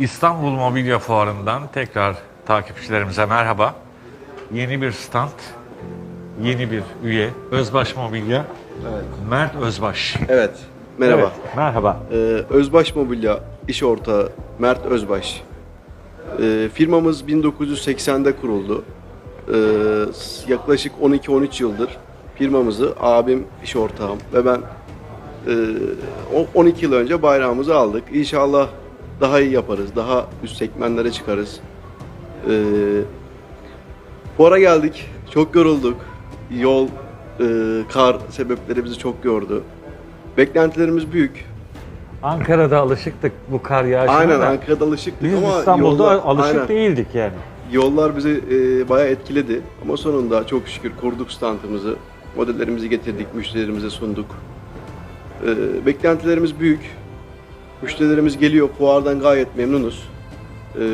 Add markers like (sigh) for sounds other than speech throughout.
İstanbul Mobilya Fuarı'ndan tekrar takipçilerimize merhaba. Yeni bir stand, yeni bir üye, Özbaş Mobilya, Evet. Mert Özbaş. Evet. Merhaba. Evet, merhaba. Ee, Özbaş Mobilya iş ortağı Mert Özbaş. Ee, firmamız 1980'de kuruldu. Ee, yaklaşık 12-13 yıldır firmamızı abim iş ortağım ve ben e, o 12 yıl önce bayrağımızı aldık. İnşallah daha iyi yaparız. Daha üst segmentlere çıkarız. Ee, fuara geldik. Çok yorulduk. Yol, e, kar sebepleri bizi çok yordu. Beklentilerimiz büyük. Ankara'da alışıktık bu kar yağışına Aynen da. Ankara'da alışıktık Biz ama İstanbul'da yollar, alışık aynen. değildik yani. Yollar bizi e, bayağı etkiledi ama sonunda çok şükür kurduk standımızı. Modellerimizi getirdik, müşterilerimize sunduk. E, beklentilerimiz büyük. Müşterilerimiz geliyor, fuardan gayet memnunuz. E,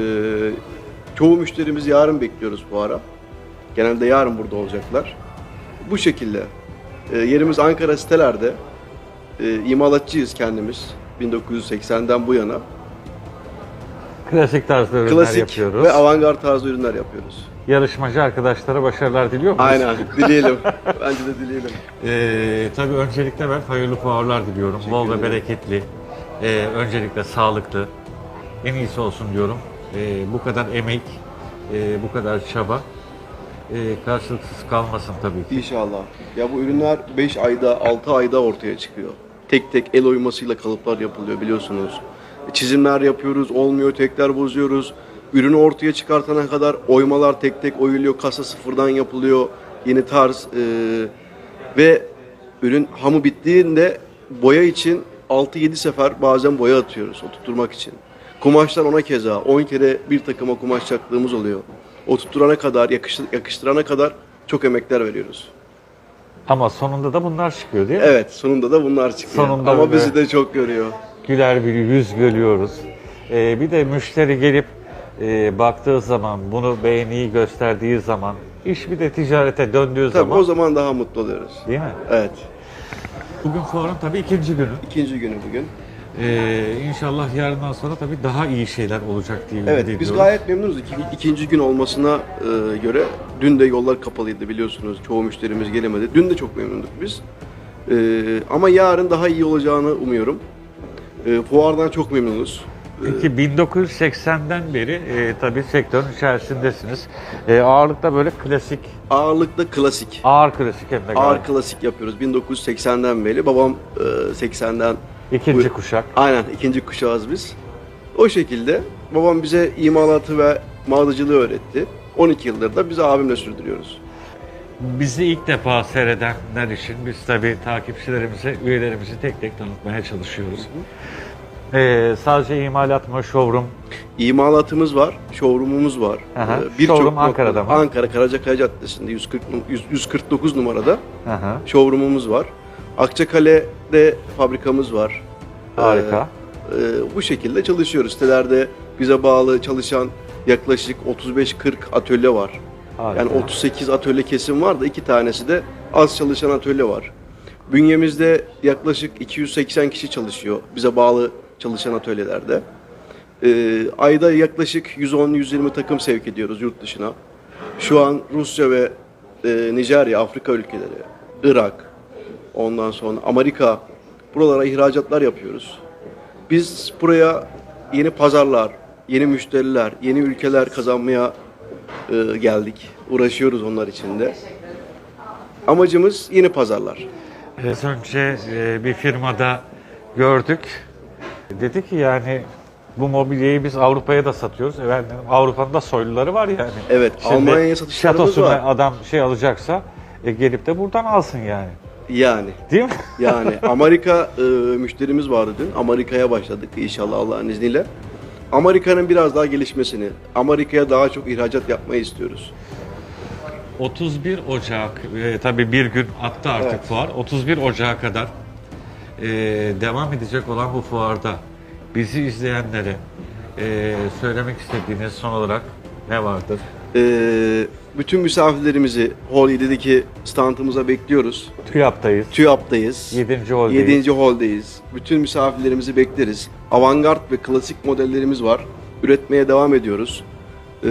çoğu müşterimiz yarın bekliyoruz fuara. Genelde yarın burada olacaklar. Bu şekilde. E, yerimiz Ankara sitelerde. E, imalatçıyız kendimiz. 1980'den bu yana. Klasik tarzda ürünler Klasik yapıyoruz. ve avantgard tarzı ürünler yapıyoruz. Yarışmacı arkadaşlara başarılar diliyor muyuz? Aynen. Dileyelim. Bence de dileyelim. Ee, tabii öncelikle ben hayırlı fuarlar diliyorum. Bol ve bereketli. Ee, öncelikle sağlıklı. En iyisi olsun diyorum. Ee, bu kadar emek, e, bu kadar çaba e, karşılıksız kalmasın tabii ki. İnşallah. Ya bu ürünler 5 ayda, 6 ayda ortaya çıkıyor. Tek tek el oymasıyla kalıplar yapılıyor biliyorsunuz. Çizimler yapıyoruz, olmuyor, tekrar bozuyoruz. Ürünü ortaya çıkartana kadar oymalar tek tek oyuluyor, kasa sıfırdan yapılıyor. Yeni tarz e, ve ürün hamı bittiğinde boya için 6-7 sefer bazen boya atıyoruz oturtturmak için. Kumaşlar ona keza 10 kere bir takıma kumaş çaktığımız oluyor. Oturtturana kadar, yakıştı- yakıştırana kadar çok emekler veriyoruz. Ama sonunda da bunlar çıkıyor değil mi? Evet, sonunda da bunlar çıkıyor. Sonunda Ama bizi de çok görüyor. Güler bir yüz görüyoruz. Ee, bir de müşteri gelip e, baktığı zaman, bunu beğeniyi gösterdiği zaman, iş bir de ticarete döndüğü Tabii zaman o zaman daha mutlu oluyoruz. değil mi? Evet. Bugün fuarın tabii ikinci günü. İkinci günü bugün. Ee, inşallah yarından sonra tabii daha iyi şeyler olacak diye Evet, ediyoruz. biz gayet memnunuz. İki, ikinci gün olmasına e, göre dün de yollar kapalıydı biliyorsunuz. Çoğu müşterimiz gelemedi. Dün de çok memnunduk biz. E, ama yarın daha iyi olacağını umuyorum. E, fuardan çok memnunuz. Peki 1980'den beri e, tabii sektörün içerisindesiniz. E, ağırlıkta böyle klasik, Ağırlıkta klasik. ağır klasik hem de Ağır galiba. klasik yapıyoruz. 1980'den beri. Babam e, 80'den İkinci Buyur. kuşak. Aynen ikinci kuşağız biz. O şekilde babam bize imalatı ve mağazacılığı öğretti. 12 yıldır da biz abimle sürdürüyoruz. Bizi ilk defa seyredenler için biz tabii takipçilerimize, üyelerimizi tek tek tanıtmaya çalışıyoruz. E, sadece imalat mı, showroom? İmalatımız var, showroom'umuz var. Aha. Ee, birçok Showroom noktada- Ankara'da mı? Ankara Karacakaya Caddesi'nde 140, num- 100 149 numarada Aha, showroom'umuz var. Akçakale'de fabrikamız var. harika. Ee, e, bu şekilde çalışıyoruz. Sitelerde bize bağlı çalışan yaklaşık 35-40 atölye var. harika. Yani 38 atölye kesim var da iki tanesi de az çalışan atölye var. Bünyemizde yaklaşık 280 kişi çalışıyor bize bağlı çalışan atölyelerde. Ee, ayda yaklaşık 110-120 takım sevk ediyoruz yurt dışına. Şu an Rusya ve e, Nijerya, Afrika ülkeleri, Irak, ondan sonra Amerika buralara ihracatlar yapıyoruz. Biz buraya yeni pazarlar, yeni müşteriler, yeni ülkeler kazanmaya e, geldik. Uğraşıyoruz onlar için de. Amacımız yeni pazarlar. Az önce e, bir firmada gördük. Dedi ki yani bu mobilyayı biz Avrupa'ya da satıyoruz. Efendim Avrupa'nın da soyluları var yani. Evet, Almanya'ya satışlarımız şatosuna var. adam şey alacaksa e, gelip de buradan alsın yani. Yani Değil mi? (laughs) yani Amerika e, müşterimiz vardı dün. Amerika'ya başladık inşallah Allah'ın izniyle. Amerika'nın biraz daha gelişmesini, Amerika'ya daha çok ihracat yapmayı istiyoruz. 31 Ocak, e, tabii bir gün attı artık Evet. fuar. 31 Ocak'a kadar e, devam edecek olan bu fuarda bizi izleyenlere e, söylemek istediğiniz son olarak ne vardır? E, bütün misafirlerimizi Hall 7'deki standımıza bekliyoruz. TÜYAP'tayız. TÜYAP'tayız. 7. holdeyiz. 7. holdeyiz. Bütün misafirlerimizi bekleriz. Avantgard ve klasik modellerimiz var. üretmeye devam ediyoruz. E,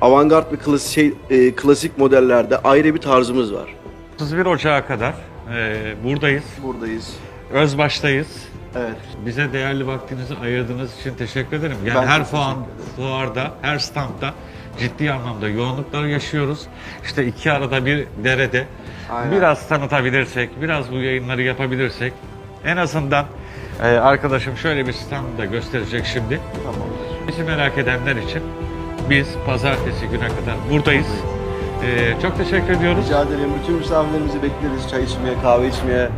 avantgard ve klasik, şey, e, klasik modellerde ayrı bir tarzımız var. 31 Ocağı kadar e, buradayız. Buradayız. Özbaş'tayız. Evet. Bize değerli vaktinizi ayırdığınız için teşekkür ederim. Yani Ben her fuan, fuarda, her standta ciddi anlamda yoğunluklar yaşıyoruz. İşte iki arada bir derede Aynen. biraz tanıtabilirsek, biraz bu yayınları yapabilirsek en azından e, arkadaşım şöyle bir stand da gösterecek şimdi. Tamam. Bizi merak edenler için biz pazartesi güne kadar buradayız. E, çok teşekkür ediyoruz. Rica ederim. Bütün misafirlerimizi bekleriz. Çay içmeye, kahve içmeye.